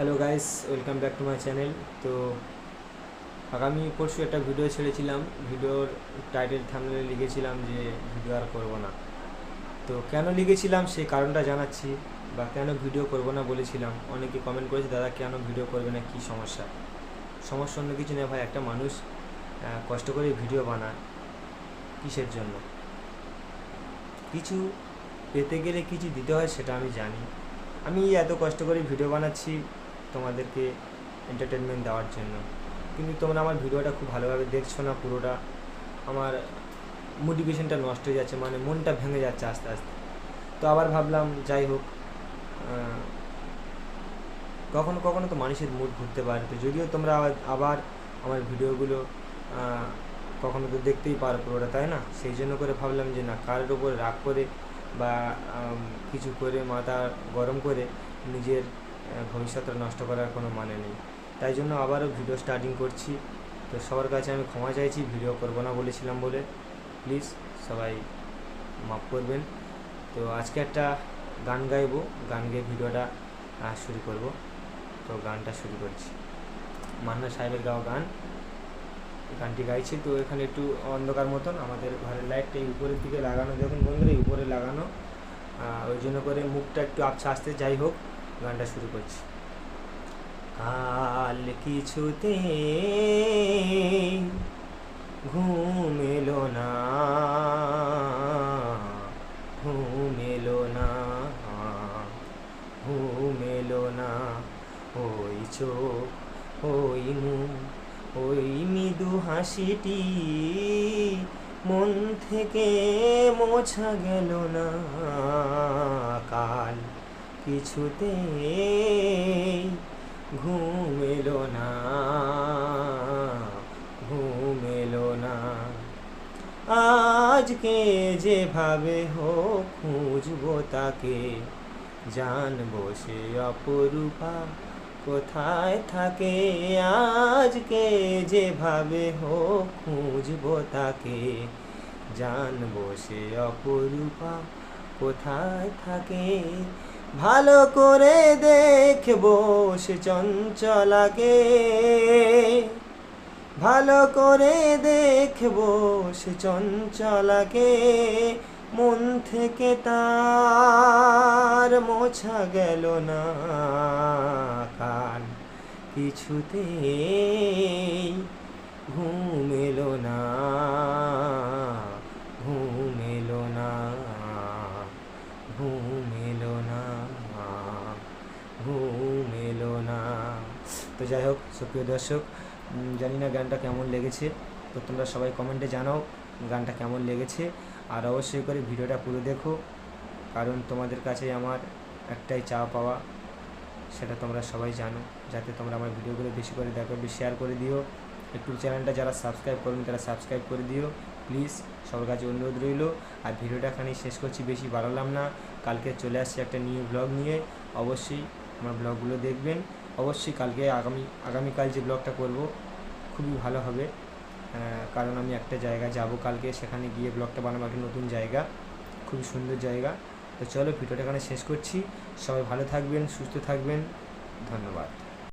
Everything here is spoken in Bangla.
Hello guys welcome back to my channel তো আগামী পরশু একটা ভিডিও ছেড়েছিলাম। ভিডিওর টাইটেল থামলে লিখেছিলাম যে ভিডিও আর করব না। তো কেন লিখেছিলাম সেই কারণটা জানাচ্ছি বা কেন ভিডিও করব না বলেছিলাম। অনেকে কমেন্ট করেছে, দাদা, কেন ভিডিও করবে না? কী সমস্যা? সমস্যা অন্য কিছু নেই ভাই, একটা মানুষ কষ্ট করে ভিডিও বানায় কিসের জন্য? কিছু পেতে গেলে কিছু দিতে হয় সেটা আমি জানি। আমি এত কষ্ট করে ভিডিও বানাচ্ছি তোমাদেরকে এন্টারটেনমেন্ট দেওয়ার জন্য। কিন্তু তোমরা আমার ভিডিওটা খুব ভালোভাবে দেখছ না পুরোটা? আমার মোটিভেশনটা নষ্ট হয়ে যাচ্ছে মানে মনটা ভেঙে যাচ্ছে আস্তে আস্তে। তো আবার ভাবলাম, যাই হোক কখনো কখনো তো মানুষের মুড ঘুরতে পারে। তো যদিও তোমরা আবার- আমার ভিডিওগুলো কখনো তো দেখতেই পারো পুরোটা, তাই না? সেই জন্য করে ভাবলাম যে না, কারোর উপর রাগ করে বা কিছু করে মাথা গরম করে নিজের ভবিষ্যৎটা নষ্ট করার কোনো মানে নেই। তাই জন্য আবারও ভিডিও স্টার্টিং করছি। তো সবার কাছে আমি ক্ষমা চাইছি, ভিডিও করব না বলেছিলাম বলে। প্লিজ সবাই মাফ করবেন। তো আজকে একটা গান গাইবো, গান গেয়ে ভিডিওটা শুরু করব। তো গানটা শুরু করছি। মান্না সাহেবের গাওয়া গান। গানটি গাইছি। তো এখানে একটু অন্ধকার মতন, আমাদের ঘরের লাইটটা এই উপরের দিকে লাগানো। দেখুন বন্ধুরা, এই উপরে লাগানো। ওই জন্য করে মুখটা একটু আবছা আসতে যাই হোক। গানটা শুরু করছি। কাল কিছুতে ঘুম এলো না, ঘুম এলো না, ঘুম এলো না। ওই চোখ, ওই মুখ, ওই মৃদু হাসিটি মন থেকে মোছা গেল না। কাল কিছুতে ঘুম এলো না, ঘুম এলো না। আজকে যেভাবে হোক খুঁজবো তাকে, জানব সে অপরূপা কোথায় থাকে। আজকে যেভাবে হোক খুঁজবো তাকে, জানব সে অপরূপা কোথায় থাকে। ভালো করে দেখব সে চঞ্চলাকে। ভালো করে দেখব সে চঞ্চলাকে। মন থেকে তার মোছা গেল না কান। কিছুতে ঘুম এলো না ঘুম এলো না ঘুম এলো না ঘুম এলো না তো যাই হোক, সুপ্রিয় দর্শক জানি না গানটা কেমন লেগেছে, তো তোমরা সবাই কমেন্টে জানাও গানটা কেমন লেগেছে। আর অবশ্যই করে ভিডিওটা পুরো দেখো, কারণ তোমাদের কাছে আমার একটাই চা পাওয়া, সেটা তোমরা সবাই জানো। যাতে তোমরা আমার ভিডিওগুলো বেশি করে দেখো শেয়ার করে দিও। একটু চ্যানেলটা যারা সাবস্ক্রাইব করবেন তারা সাবস্ক্রাইব করে দিও। প্লিজ সবার কাছে অনুরোধ রইল। আর ভিডিওটা এখানেই শেষ করছি, বেশি বাড়ালাম না। কালকে চলে আসছি একটা নিউ ব্লগ নিয়ে। অবশ্যই আমার ব্লগগুলো দেখবেন। অবশ্যই কালকে আগামী, আগামীকাল যে ব্লগটা করব, খুবই ভালো হবে। কারণ আমি একটা জায়গা যাব কালকে, সেখানে গিয়ে ব্লগটা বানাবো, একটা নতুন জায়গা, খুবই সুন্দর জায়গা। তো চলো, ভিডিওটা এখানে শেষ করছি। সবাই ভালো থাকবেন, সুস্থ থাকবেন। ধন্যবাদ।